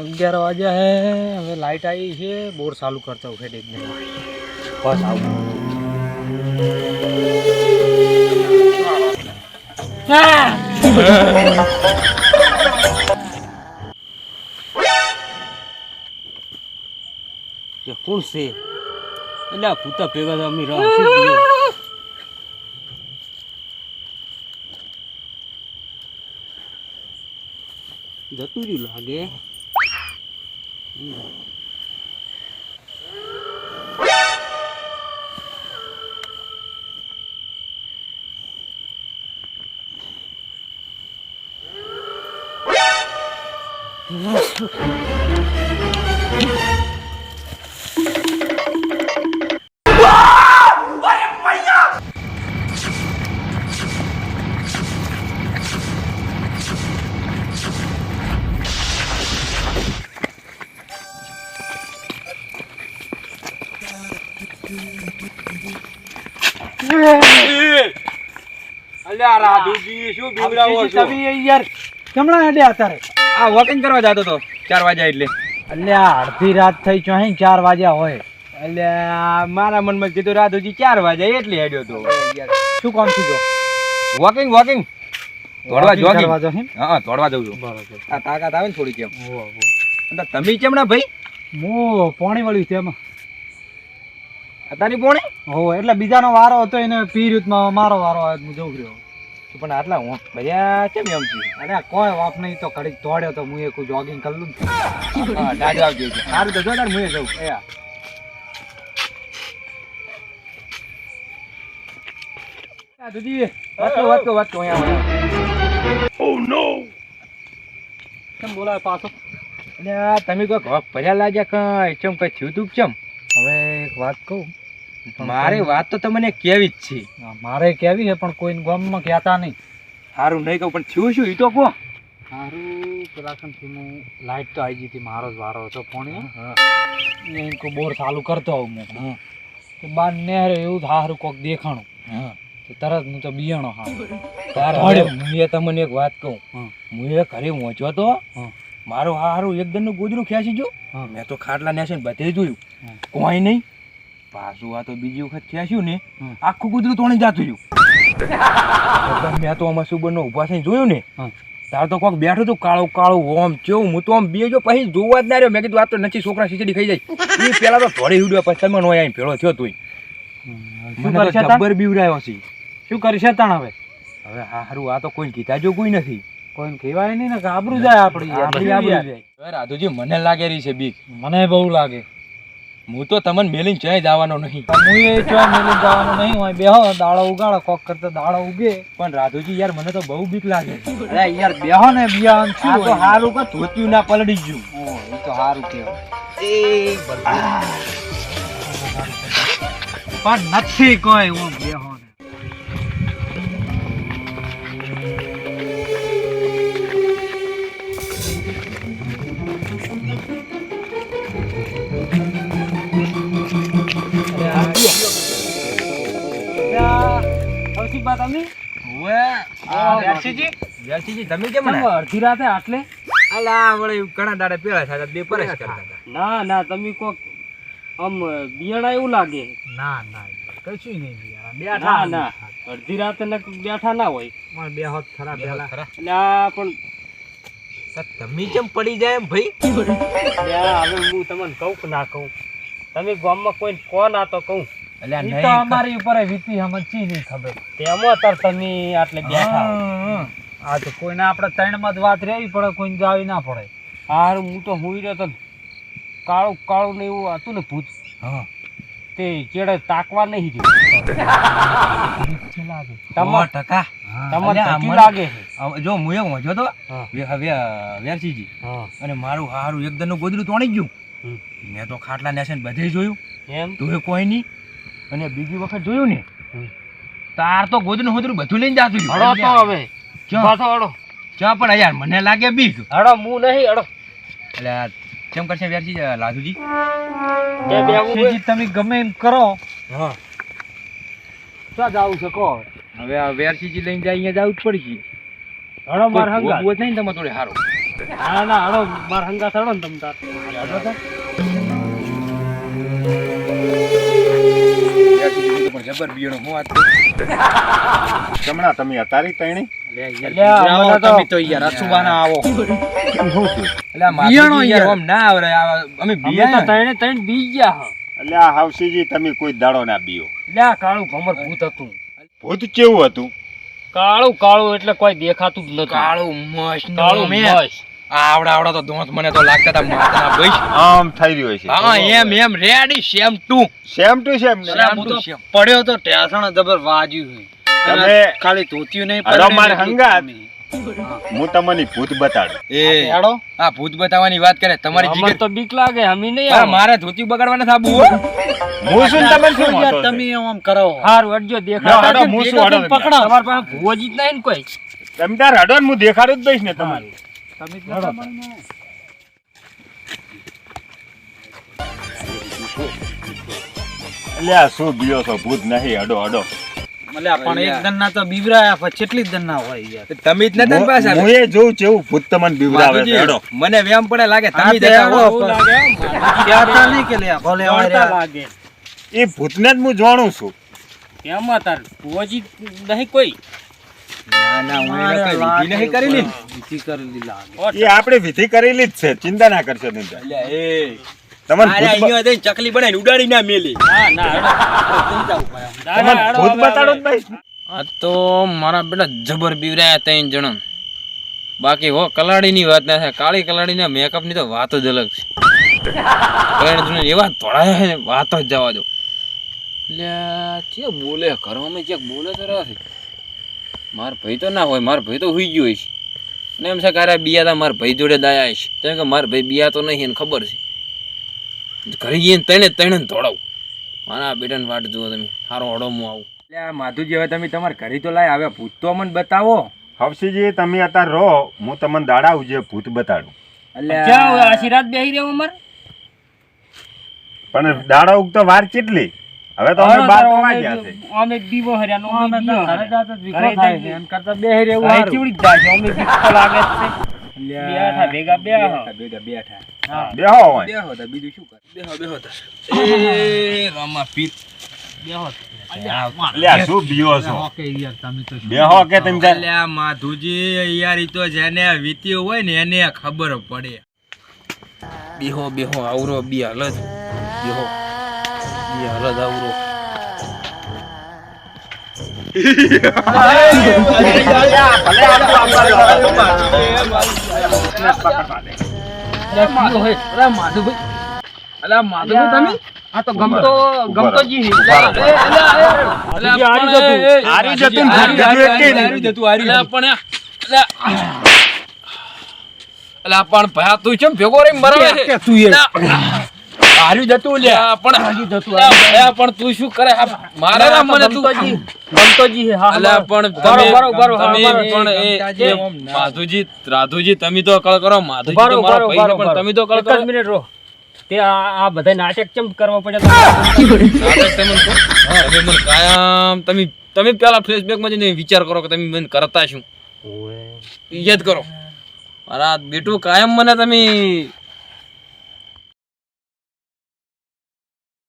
અગિયાર વાગ્યા હે, હવે લાઈટ આવી છે, બોર ચાલુ કરતા ખેડ એકદમ બસ આવું. કોણ છે? એટલે આ પૂતા ભેગા તો અમે રાહ શું ગયો જતું રહ્યું લાગે. અલ્યા રાધુજી શું બીવડાવો છો તમે યાર કેમણા હેડ્યા અત્યારે આ વોકિંગ કરવા જતો તો ચાર વાગ્યા એટલે અલ્યા અડધી રાત થઈ ચોહી ચાર વાગ્યા હોય અલ્યા મારા મનમાં કીધું રાધુજી ચાર વાગ્યા એટલે હેડ્યો તો શું કામ થયું વોકિંગ વોકિંગ દોડવા જોગિંગ? હા દોડવા જઉં છું આ તાકાત આવે ને થોડી કેમ તમે કેમ ના ભાઈ? પાણી વાળ્યું છે તેમાં તારી પોણે? હો એટલે બીજાનો વારો હતો એને પી રીતમાં મારો વારો આવ્યો હું જોઉં રહ્યો. પણ આટલા હું ભર્યા કેમ એમ છે? અરે કોઈ વાપ નહીં તો કડીક તોડ્યો તો હું એક જોગિંગ કરી લઉં ને. હા દાદા આવજો સારું તો જો તાર મુએ જઉં. એ કેમ બોલાવે પાછો? અલ્યા તમે કોઈ ભર્યા લાગ્યા કઈ? ચમ કઈ થયું તું ચમ? હવે એક વાત કહું. મારી વાત તો તમને કેવી જ છે. મારે કેવી છે પણ કોઈ ગામમાં કહેતા નહીં. સારું નહીં કહું પણ થયું શું? ઈ તો કહો. સારું પેલાખંડથી હું લાઈટ તો આવી ગઈ હતી મારો જ વારો હતો ફોન એમ કોઈ બોર ચાલુ કરતો આવું હું. તો બાર નેહરે એવું સારું કોક દેખાણું. તો તરત હું તો બિયાણો હા. હવે હું તમને એક વાત કહું. હં. એ ઘરે પહોંચ્યો તો હં. મારું હારું એકદમનું ગોદરું ખેંચી જો મેં તો ખાટલા ને બધે જોયું. કોઈ નહીં. પાછું આ તો બીજી વખત ખેંચ્યું ને આખું ગોદરું તોણી જાતું રહ્યું. મેં તો આમાં સુબરનો ઊભા થઈને જોયું ને? તાર તો કોક બેઠું તું કાળું કાળું ઓમ ચેવું હું તો આમ બે જો પછી જોવા જ ના રહ્યો. મેં કીધું આ તો નથી છોકરા ખીચડી ખાઈ જાય. એ પેલા તો થોડી ઉડ્યો પછી તમે નો આવીને ભેળો થયો તું શું મને તો જબ્બર બીવડાયો છે. શું કરશે તાણ હવે? હવે હારું આ તો કોઈ કીધા જો કોઈ નથી. કોઈને કહેવાય નહીં ને કે આબરૂ જાય આપણી આપણી આબરૂ જાય. રાધુજી મને લાગે રહી છે બીક. મને બહુ લાગે. હું તો તમને મેલીને ચાય જવાનો નહીં. હું એ ચાય મેલી જવાનો નહીં? હોય બેહો દાડો ઉગાડો કોક કરતા દાડો ઉગે. પણ રાધુજી યાર મને તો બહુ બીક લાગે અરે યાર બેહો ને બિયાન શું તો હારું કે ધોતિયું ના પલડી ગયું. ઓ એ તો સારું કહેવાય. પણ નથી કોઈ હું બેહો ને. સૌથી તમે? તમે કેમ અડધી રાતે આટલે? અલા વળે ઘણા દાડે પેલા થતા બે પરેશ કરતા ના ના તમે કોક આમ બિયાણા એવું લાગે. ના ના કશું નહીં ના બેઠા ના અડધી રાતે ને બેઠા ના હોય. પણ બે હોત ખરા પેલા ના પણ તમે કેમ પડી જાય એમ ભાઈ? હવે હું તમને કહું ના કહું. તમે ગામમાં કોઈ કોણ આ તો કહું. અલ્યા ઈ નહીં તો અમારી ઉપર વીતી સમજી નહીં ખબર. તેમાં અત્યારે તમે આટલે બેઠા. આ તો કોઈને આપણે ત્રણમાં જ વાત રહેવી પડે કોઈને જાવી ના પડે. હારું હું તો હુઈ રહ્યો તો કાળું કાળું ને એવું હતું ને ભૂત. હા. તે ચેડે તાકવા નહીં રહ્યું લાગે તમાર ટકા. તમને અલ્યા, લાગે જો હું એક વાંચ્યો તો. હા. વે- હવે વેરસીજી અને મારું હારું એકદમ ગોદડું ગોદરું તોણી ગયું મેં તો ખાટલા નેશન બધે જોયું. એમ? તું કોઈ નહીં. અને બીજી વખત જોયું ને. તાર તો ગોદનું હોદરું બધું લઈને જાતું હળો તો હવે. ક્યાં? પણ યાર મને લાગે બીક. અડો હું નહીં અડો એટલે કેમ કરશે વ્યારજી લાધુજી બે તમે ગમે એમ કરો. હા. ક્યાં જાવું છે કહો. હવે આ વેરસીજી લઈને જાય અહીંયા જવું જ પડશે અડો માર હંગા ભૂત નહીં ને તમારે થોડી સારો હા ના અડો માર હંગા થડો ને તમ તાર. તો. પણ જબર હું વાત. તમે અતારી તણી તમે કોઈ દાડો ના બીઓ. કાળું ભમર ભૂત હતું. ભૂત કેવું હતું? કાળું કાળું એટલે કોઈ દેખાતું જ નથી કાળું મસ્ત કાળું મસ્ત. આવડા આવડા તો દોંત મને તો લાગતા હતા માથાના ભાઈ. આમ થઈ રહ્યો છે. હા એમ એમ ready same to same to same same to same પડ્યો તો ટેસણ જબર વાજ્યું હોય. તમે ખાલી ધોતિયું નહીં પડ્યો મારે હંગાત. હું તમને ભૂત બતાડું. એ હેડો. આ ભૂત બતાવવાની વાત કરે. તમારી જીગર તો બીક લાગે હમી નહીં આ મારે ધોતી બગાડવા નથી હો. હું શું તમે શું યાર? તમે આમ કરો. હારું અડજો દેખાડો. દેખાતા હું શું દેખાતું પકડો. તમાર પાસે ભુવોજી જ નહીં કોઈ. તમે તાર હડો હું દેખાડું જ દઈશ ને તમારે. તમે જ નતા મને. શું બીઓ છો? ભૂત નહીં હડો હડો. અલ્યા, પણ એક દન તો બીવરાયા પછી કેટલી દન હોય યાર. તમે જ નતા ને પાછા? હું એ જોઉં છું ભૂત તમને છે. મને વેમ પડે લાગે તમે જતા હો. એવું લાગે. એમ. કહેતા નહીં કે લ્યા, ભલે લાગે. એ ભૂતને જ હું જાણું છું. એમાં તાર ભુવોજી નહીં કોઈ. આપણે વિધિ કરેલી જ છે ચિંતા ના કરશો. તમને ચકલી બનાવી ઉડાડી ના મેલી. ના ના. ના, ના, ભૂત બતાડો આ તો મારા બેટા જબર બીવરાયા ત્રણ જણા. બાકી હો કલાડીની વાત ના થાય. કાળી કલાડીના મેકઅપની તો વાત જ અલગ છે. ત્રણ જણા એવા ધોળાયા છે ને વાત જ જવા દો. એટલે બોલે? ઘરમાં ચેક બોલે તો નથી માર ભાઈ તો ના હોય માર ભાઈ તો હુઈ ગયો છે ને એમ છે કે અરે બિયા તા મારા ભાઈ જોડે દાયા છે તેમ કે માર ભાઈ બિયા તો નહીં એને ખબર છે. ઘરે જઈને તણે તણે ધોળાવું. મારા બેટાને વાટ જુઓ તમે સારો હડો હું આવું. આ માધુજી હવે તમે તમારા ઘરે તો લાય આવ્યા ભૂત તો મને બતાવો. હવસીજી તમે અત્યારે રહો હું તમને દાડાવું જે ભૂત બતાડું. એટલે ક્યાં હવે બેહી રહ્યો અમાર? પણ દાડા ઉગતો વાર કેટલી? હવે તો અમે બાર તો ગયા છે. અમે દીવો હર્યાનો અમે ઘરે હર્યા. જાત જ થાય છે. એમ કરતા બે હારું. ચીવડી જાય છે. અમે બીક લાગે છે. બેઠા ભેગા બેઠા ભેગા બેઠા હા. બેહો હોય. બેહો તો બીજું શું કરે? બેહો બેહો તો એ રામા પીત બેહો. લે આ શું બીઓ છો? ઓકે યાર, તમે તો શું? બેહો કે તમે? તાર- અલ્યા માધુજી યાર ઈ તો જેને વીત્યું હોય ને એને ખબર પડે. બેહો બેહો આવરો બી હાલત બેહો બી હાલત આવરો અરે માધુભાઈ, તમે? આ તો ગમતો ગમતો. પણ ભયા તું કેમ ભેગો રહી મરાવે તું એ હાર્યું જતું લે. પણ હાર્યું જતું આ પણ તું શું કરે? મારે ના મને તું ગમતોજી. હા, અલ્યા પણ તમે. પણ એ-. માધુજી રાધુજી તમે તો કળ કરો માધુજી તો મારા ભાઈ પણ તમે તો કળ એક જ મિનિટ રો તે આ બધા નાટક કેમ કરવા પડે નાટક તમે કહો. મને કાયમ તમે તમે પેલા ફ્લેશબેકમાં જઈને વિચાર કરો કે તમે મને કરતા શું? યાદ કરો. મારા બેટું કાયમ મને તમે